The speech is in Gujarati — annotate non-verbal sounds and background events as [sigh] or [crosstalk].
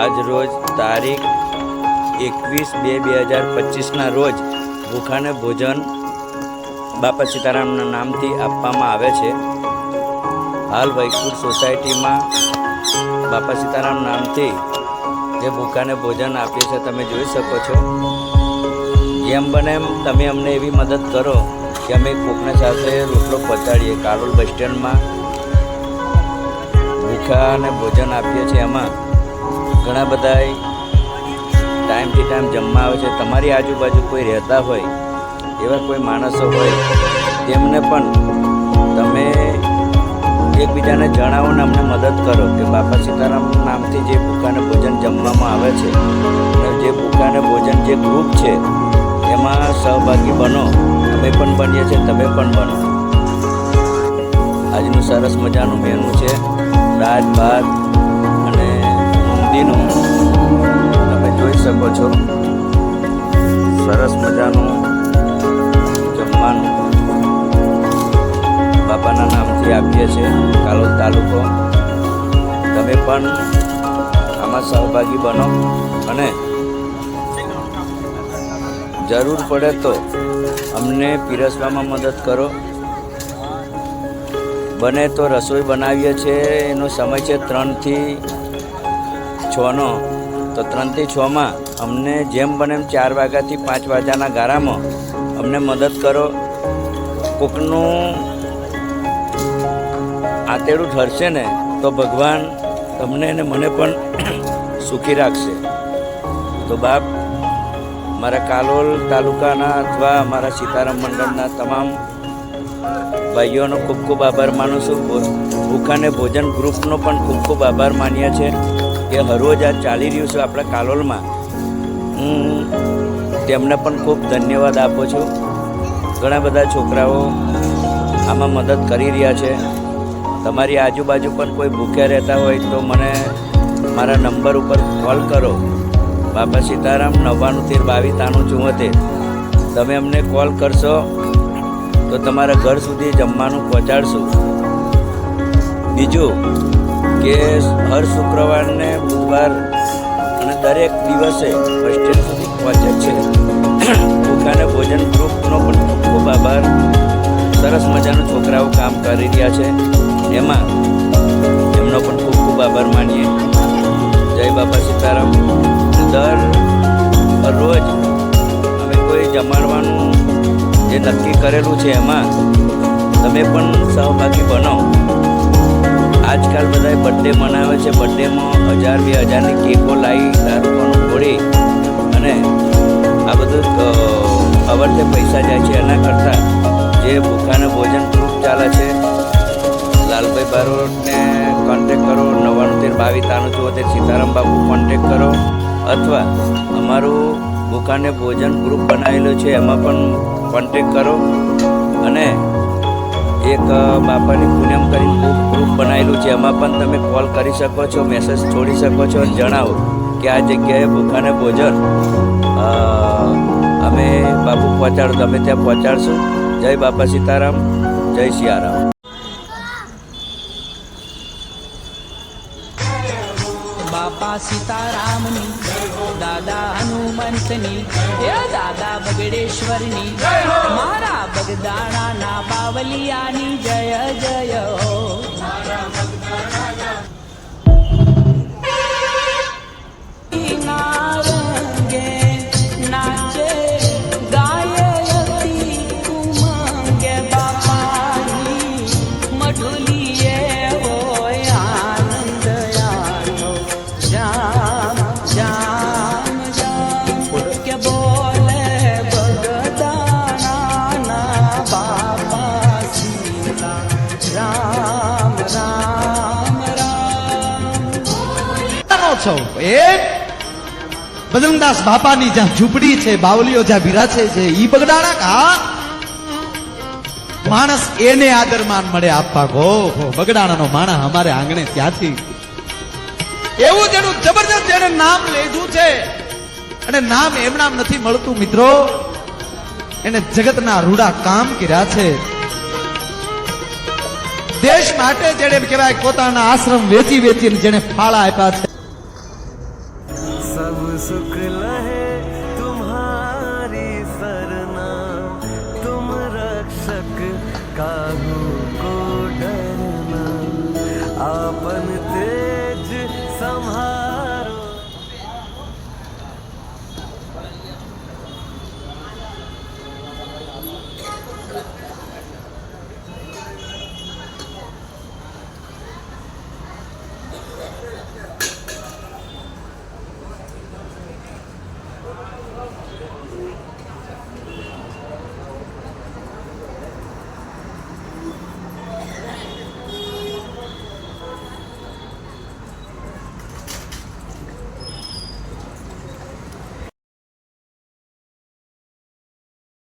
આજ રોજ તારીખ એકવીસ બે બે હજાર પચીસના રોજ ભૂખાને ભોજન બાપા સીતારામના નામથી આપવામાં આવે છે. હાલ વૈકુંઠ સોસાયટીમાં બાપા સીતારામ નામથી જે ભૂખાને ભોજન આપીએ છે, તમે જોઈ શકો છો. જેમ બને એમ તમે અમને એવી મદદ કરો કે અમે કોકના સાથે રોટલો પહોંચાડીએ, કાલોલ બસ સ્ટેન્ડમાં. ભૂખાને ભોજન આપીએ છીએ એમાં. ઘણા બધા ટાઈમથી ટાઈમ જમવા આવે છે. તમારી આજુબાજુ કોઈ રહેતા હોય, એવા કોઈ માણસો હોય, તેમને પણ તમે એકબીજાને જણાવો ને અમને મદદ કરો કે બાપા સીતારામ નામથી જે ભૂકાને ભોજન જમવામાં આવે છે અને જે ભૂકાને ભોજન જે ગ્રુપ છે, એમાં સહભાગી બનો. અમે પણ બનીએ છીએ, તમે પણ બનો. આજનું સરસ મજાનું મેનુ છે. દાળ, ભાત ઊંધીનું તમે જોઈ શકો છો. સરસ મજાનું જમવાનું. બાપાના નામથી આપીએ છીએ, કાલોલ તાલુકો. તમે પણ આમાં સહભાગી બનો અને જરૂર પડે તો અમને પીરસવામાં મદદ કરો. બને તો રસોઈ બનાવીએ છીએ. એનો સમય છે ત્રણથી છનો. તો ત્રણથી છમાં અમને જેમ બને એમ ચાર વાગ્યાથી પાંચ વાગ્યાના ગાળામાં અમને મદદ કરો. કોકનું આતેડું ઠરશે ને, તો ભગવાન તમને અને મને પણ [clears throat] સુખી રાખશે. તો બાપ, મારા કાલોલ તાલુકાના અથવા મારા સીતારામ મંડળના તમામ ભાઈઓનો ખૂબ ખૂબ આભાર માનું છું. ભૂખાને ભોજન ગ્રુપનો પણ ખૂબ ખૂબ આભાર માનીએ છે કે હરરોજ આ ચાલી રહ્યું છે આપણા કાલોલમાં. હું તેમને પણ ખૂબ ધન્યવાદ આપું છું. ઘણા બધા છોકરાઓ આમાં મદદ કરી રહ્યા છે. તમારી આજુબાજુ પણ કોઈ ભૂખ્યા રહેતા હોય તો મને મારા નંબર ઉપર કોલ કરો. બાપા સીતારામ નવ્વાણું તેર બાવીસ તાણું ચુમ્મોતેર તમે અમને કોલ કરશો તો તમારા ઘર સુધી જમવાનું પહોંચાડશું. બીજું કે હર શુક્રવારને બુધવાર અને દરેક દિવસે સ્ટેન્ડ સુધી પહોંચે છે. ભૂખાને ભોજન ગ્રુપનો પણ ખૂબ ખૂબ આભાર. સરસ મજાનું છોકરાઓ કામ કરી રહ્યા છે. એમાં એમનો પણ ખૂબ ખૂબ આભાર માનીએ. જય બાબા સીતારામ. દર રોજ અમે કોઈ જમાડવાનું જે નક્કી કરેલું છે એમાં તમે પણ સહભાગી બનો. આજકાલ બધાએ બર્થડે મનાવે છે. બર્થડેમાં હજાર, બે હજારની કેકો લાવી દારૂકોનું ઘોડી અને આ બધું અવરતે પૈસા જાય છે. એના કરતાં જે ભૂખાને ભોજન ગ્રુપ ચાલે છે, લાલભાઈ બારોટને કોન્ટેક કરો. નવ્વાણું તેર બાવીસ તાણું ચોતેર સીતારામ બાપુ કોન્ટેક કરો. અથવા અમારું ભૂખાને ભોજન ગ્રુપ બનાવેલું છે, એમાં પણ કોન્ટેક કરો. અને એક બાપાની પૂનમ કરીને ગ્રુપ ગ્રુપ બનાવેલું છે. એમાં પણ તમે કોલ કરી શકો છો મેસેજ છોડી શકો છો અને જણાવો કે આ જગ્યાએ ભૂખાને ભોજન. અમે બાપુ પહોંચાડો તમે ત્યાં પહોંચાડશું. જય બાપા સીતારામ જય સિયારામ. બાપા સીતારામની દાદા હનુમંતની દાદા બગડેશ્વરની મારા બગદાણાના બાવલિયાની જય જય છો? એ? બજરંગદાસ બાપાની જ્યાં ઝૂંપડી છે બાવલીઓ જ્યાં બિરાજે છે, ઈ બગડાણા કા? માણસ એને આદરમાન મળે આપવા ગો. બગડાણાનો માણસ અમારે આંગણે ત્યાંથી. એવું જેનું જબરજસ્ત જેને નામ લીધું છે. અને નામ એમનામ નથી મળતું, મિત્રો. એને જગતના રૂડા કામ કર્યા છે. દેશ માટે જેને કહેવાય પોતાના આશ્રમ વેચી વેચીને જેને ફાળા આપ્યા છે. सुख लहे तुम्हारी सरना तुम रक्षक काहू